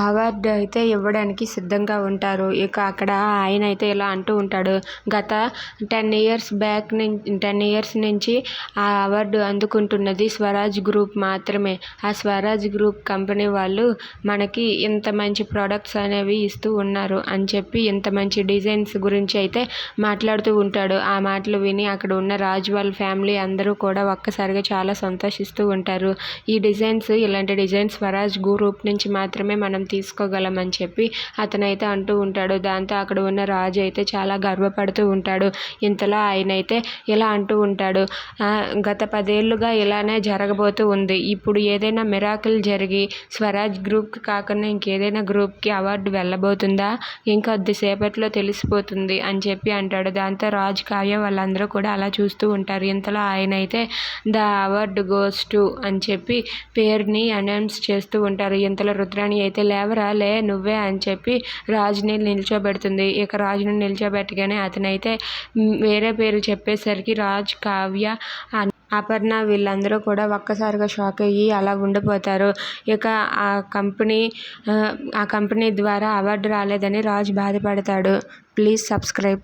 Award అయితే ఇవ్వడానికి సిద్ధంగా ఉంటారు. ఇక అక్కడ ఆయన అయితే ఇలా అంటూ ఉంటాడు. గత టెన్ ఇయర్స్ బ్యాక్ నుంచి టెన్ ఇయర్స్ నుంచి ఆ అవార్డు అందుకుంటున్నది స్వరాజ్ గ్రూప్ మాత్రమే. ఆ స్వరాజ్ గ్రూప్ కంపెనీ వాళ్ళు మనకి ఇంత మంచి ప్రోడక్ట్స్ అనేవి ఇస్తూ ఉన్నారు అని చెప్పి ఇంత మంచి డిజైన్స్ గురించి అయితే మాట్లాడుతూ ఉంటాడు. ఆ మాటలు విని అక్కడ ఉన్న రాజు వాళ్ళ ఫ్యామిలీ అందరూ కూడా ఒక్కసారిగా చాలా సంతోషిస్తూ ఉంటారు. ఈ డిజైన్స్ ఇలాంటి డిజైన్స్ స్వరాజ్ గ్రూప్ నుంచి మాత్రమే మనం తీసుకోగలం అని చెప్పి అతనైతే అంటూ ఉంటాడు. దాంతో అక్కడ ఉన్న రాజు అయితే చాలా గర్వపడుతూ ఉంటాడు. ఇంతలో ఆయన అయితే ఇలా అంటూ ఉంటాడు. గత పదేళ్ళుగా ఇలానే జరగబోతూ ఉంది. ఇప్పుడు ఏదైనా మిరాకిల్ జరిగి స్వరాజ్ గ్రూప్కి కాకుండా ఇంకేదైనా గ్రూప్కి అవార్డు వెళ్ళబోతుందా? ఇంకొద్దిసేపట్లో తెలిసిపోతుంది అని చెప్పి అంటాడు. దాంతో రాజు కావ్య వాళ్ళందరూ కూడా అలా చూస్తూ ఉంటారు. ఇంతలో ఆయన అయితే ద అవార్డు గోస్ టు అని చెప్పి పేరుని అనౌన్స్ చేస్తూ ఉంటారు. ఇంతలో రుద్రాణి అయితే లేవరా లే నువ్వే అని చెప్పి రాజుని నిల్చోబెడుతుంది. ఇక రాజుని నిల్చోబెట్టగానే అతనైతే వేరే పేరు చెప్పేసరికి రాజ్ కావ్య అపర్ణ వీళ్ళందరూ కూడా ఒక్కసారిగా షాక్ అయ్యి అలా ఉండిపోతారు. ఇక ఆ కంపెనీ ఆ కంపెనీ ద్వారా అవార్డు రాలేదని రాజు బాధపడతాడు. Please subscribe.